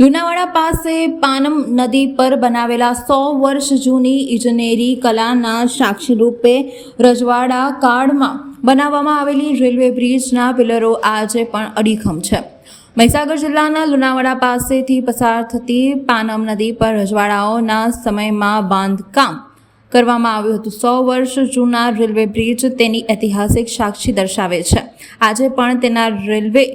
લુણાવાડા પાસે પાનમ નદી પર બનાવેલા સો વર્ષ જૂની ઇજનેરી કલાના સાક્ષી રૂપે રજવાડા કાળમાં બનાવવામાં આવેલી રેલવે બ્રિજના પિલરો આજે પણ અડીખમ છે. મહીસાગર જિલ્લાના લુણાવાડા પાસેથી પસાર થતી પાનમ નદી પર રજવાડાઓના સમયમાં બાંધકામ કરવામાં આવ્યું હતું. સો વર્ષ જૂના રેલવે બ્રિજ તેની ઐતિહાસિક સાક્ષી દર્શાવે છે. આજે પણ તેના રેલવે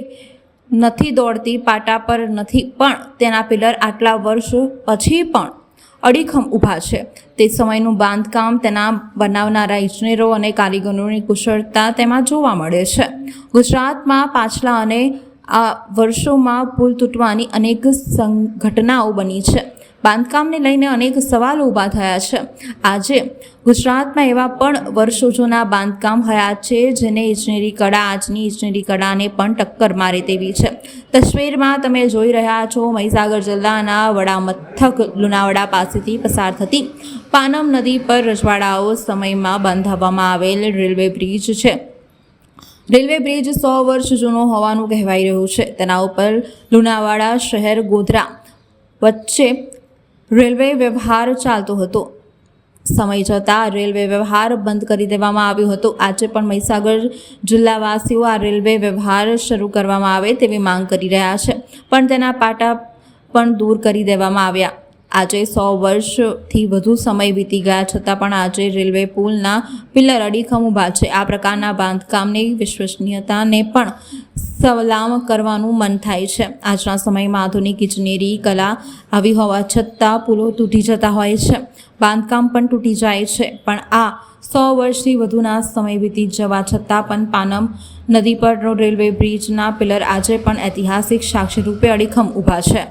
નથી દોડતી, પાટા પર નથી, પણ તેના પિલર આટલા વર્ષ પછી પણ અડીખમ ઊભા છે. તે સમયનું બાંધકામ તેના બનાવનારા ઇજનેરો અને કારીગરોની કુશળતા તેમાં જોવા મળે છે. ગુજરાતમાં પાછલા અને આ વર્ષોમાં પુલ તૂટવાની અનેક ઘટનાઓ બની છે. બાંધકામને લઈને અનેક સવાલો ઊભા થયા છે. આજે ગુજરાતમાં એવા પણ વર્ષો જૂના બાંધકામ હયાત છે, જેને ઇજનેરી કળા, આજની ઇજનેરી કળાને પણ ટક્કર મારે તેવી છે. તસવીરમાં તમે જોઈ રહ્યા છો, મહીસાગર જિલ્લાના વડા મથક લુણાવાડા પાસેથી પસાર થતી પાનમ નદી પર રજવાડાઓ સમયમાં બાંધવામાં આવેલ રેલવે બ્રિજ છે. રેલવે બ્રિજ સો વર્ષ જૂનો હોવાનું કહેવાઈ રહ્યું છે. તેના ઉપર લુણાવાડા શહેર ગોધરા વચ્ચે રેલવે વ્યવહાર ચાલતો હતો. સમય જતાં રેલવે વ્યવહાર બંધ કરી દેવામાં આવ્યો હતો. આજે પણ મહીસાગર જિલ્લાવાસીઓ આ રેલવે વ્યવહાર શરૂ કરવામાં આવે તેવી માંગ કરી રહ્યા છે. પણ તેના પાટા પણ દૂર કરી દેવામાં આવ્યા. આજે સો વર્ષથી વધુ સમય વીતી ગયા છતાં પણ આજે રેલવે પુલના પિલ્લર અડીખમ ઊભા છે. આ પ્રકારના બાંધકામની વિશ્વસનીયતાને પણ સલામ કરવાનું મન થાય છે. આજના સમયમાં આધુનિક ઇજનેરી, કલા આવી હોવા છતાં પુલો તૂટી જતા હોય છે. બાંધકામ પણ તૂટી જાય છે. પણ આ સો વર્ષથી વધુના સમય વીતી જવા છતાં પણ પાનમ નદી પરનો રેલવે બ્રિજના પિલર આજે પણ ઐતિહાસિક સાક્ષી રૂપે અડીખમ ઊભા છે.